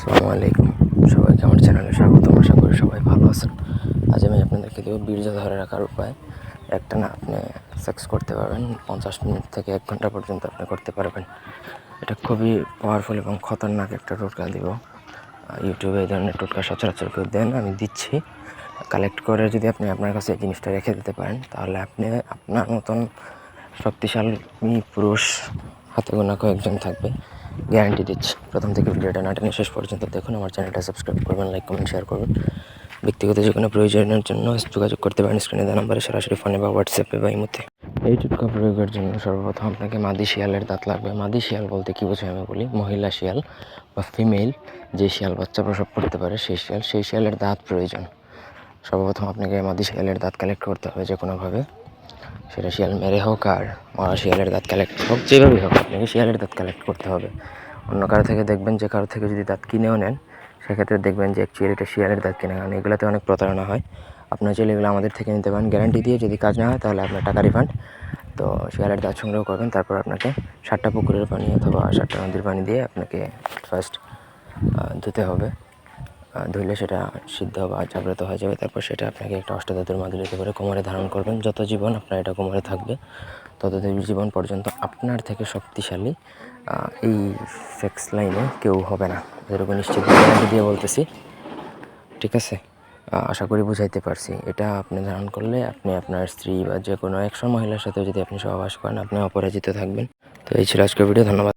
আসসালামু আলাইকুম। সবাইকে আমার চ্যানেলে স্বাগতম। আশা করি সবাই ভালো আছেন। আজ আমি আপনাদেরকে দেবো বীর্য ধরে রাখার উপায়। একটা না, আপনি সেক্স করতে পারবেন। পঞ্চাশ মিনিট থেকে এক ঘণ্টা পর্যন্ত আপনি করতে পারবেন। এটা খুবই পাওয়ারফুল এবং খতরনাক একটা টোটকা দিব। ইউটিউবে এই ধরনের টোটকা সচরাচর কেউ দেন, আমি দিচ্ছি। কালেক্ট করে যদি আপনি আপনার কাছে এই জিনিসটা রেখে দিতে পারেন, তাহলে আপনি আপনার মতন শক্তিশালী পুরুষ হাতে গোনা কয়েকজন থাকবে। গ্যারান্টি দিচ্ছি। প্রথম থেকে ভিডিওটা না টেনে শেষ পর্যন্ত দেখুন। আমার চ্যানেলটা সাবস্ক্রাইব করবেন লাইক কমেন্ট শেয়ার করবেন ব্যক্তিগত যে কোনো প্রয়োজনের জন্য যোগাযোগ করতে পারেন। স্ক্রিনে দেওয়া নাম্বারে সরাসরি ফোনে বা হোয়াটসঅ্যাপে বা ইমোতে। এই টুটকা প্রয়োগের জন্য সর্বপ্রথম আপনাকে মাদি শিয়ালের দাঁত লাগবে। মাদি শিয়াল বলতে কী বোঝায় আমি বলি? মহিলা শিয়াল বা ফিমেল যে শিয়াল বাচ্চা প্রসব করতে পারে, সেই শিয়াল, সেই শিয়ালের দাঁত প্রয়োজন। সর্বপ্রথম আপনাকে মাদি শিয়ালের দাঁত কালেক্ট করতে হবে যে কোনোভাবে সেটা শিয়াল মেরে হোক আর মরা শিয়ালের দাঁত কালেক্ট হোক, যেভাবেই হোক, আপনাকে শিয়ালের দাঁত কালেক্ট করতে হবে। অন্য কারও থেকে দেখবেন যে কারও থেকে যদি দাঁত কিনেও নেন, সেক্ষেত্রে দেখবেন যে অ্যাকচুয়ালি এটা শিয়ালের দাঁত কিনে। কারণ এগুলোতে অনেক প্রতারণা হয়। আপনার চাইলে এগুলো আমাদের থেকে নিতে পারেন। গ্যারান্টি দিয়ে যদি কাজ না হয়, তাহলে আপনার টাকা রিফান্ড তো শিয়ালের দাঁত সংগ্রহ করবেন, তারপর আপনাকে সাতটা পুকুরের পানি অথবা সাতটা নদীর পানি দিয়ে আপনাকে ফার্স্ট ধুতে হবে। ধুলে সেটা সিদ্ধ বা জাগ্রত হয়ে যাবে। তারপর সেটা আপনাকে একটা অষ্টধাতুর মাদুলিতে করে কোমরে ধারণ করবেন। যত জীবন আপনার এটা কোমরে থাকবে তত জীবন পর্যন্ত আপনার থেকে শক্তিশালী এই সেক্স লাইনে কেউ হবে না। এরকম নিশ্চিত দিয়ে বলতেছি। ঠিক আছে? আশা করি বুঝাইতে পারছি। এটা আপনি ধারণ করলে আপনি আপনার স্ত্রী বা যে কোনো একশো মহিলার সাথে যদি আপনি সহবাস করেন, আপনি অপরাজিত থাকবেন। তো এই ছিল আজকের ভিডিও। ধন্যবাদ।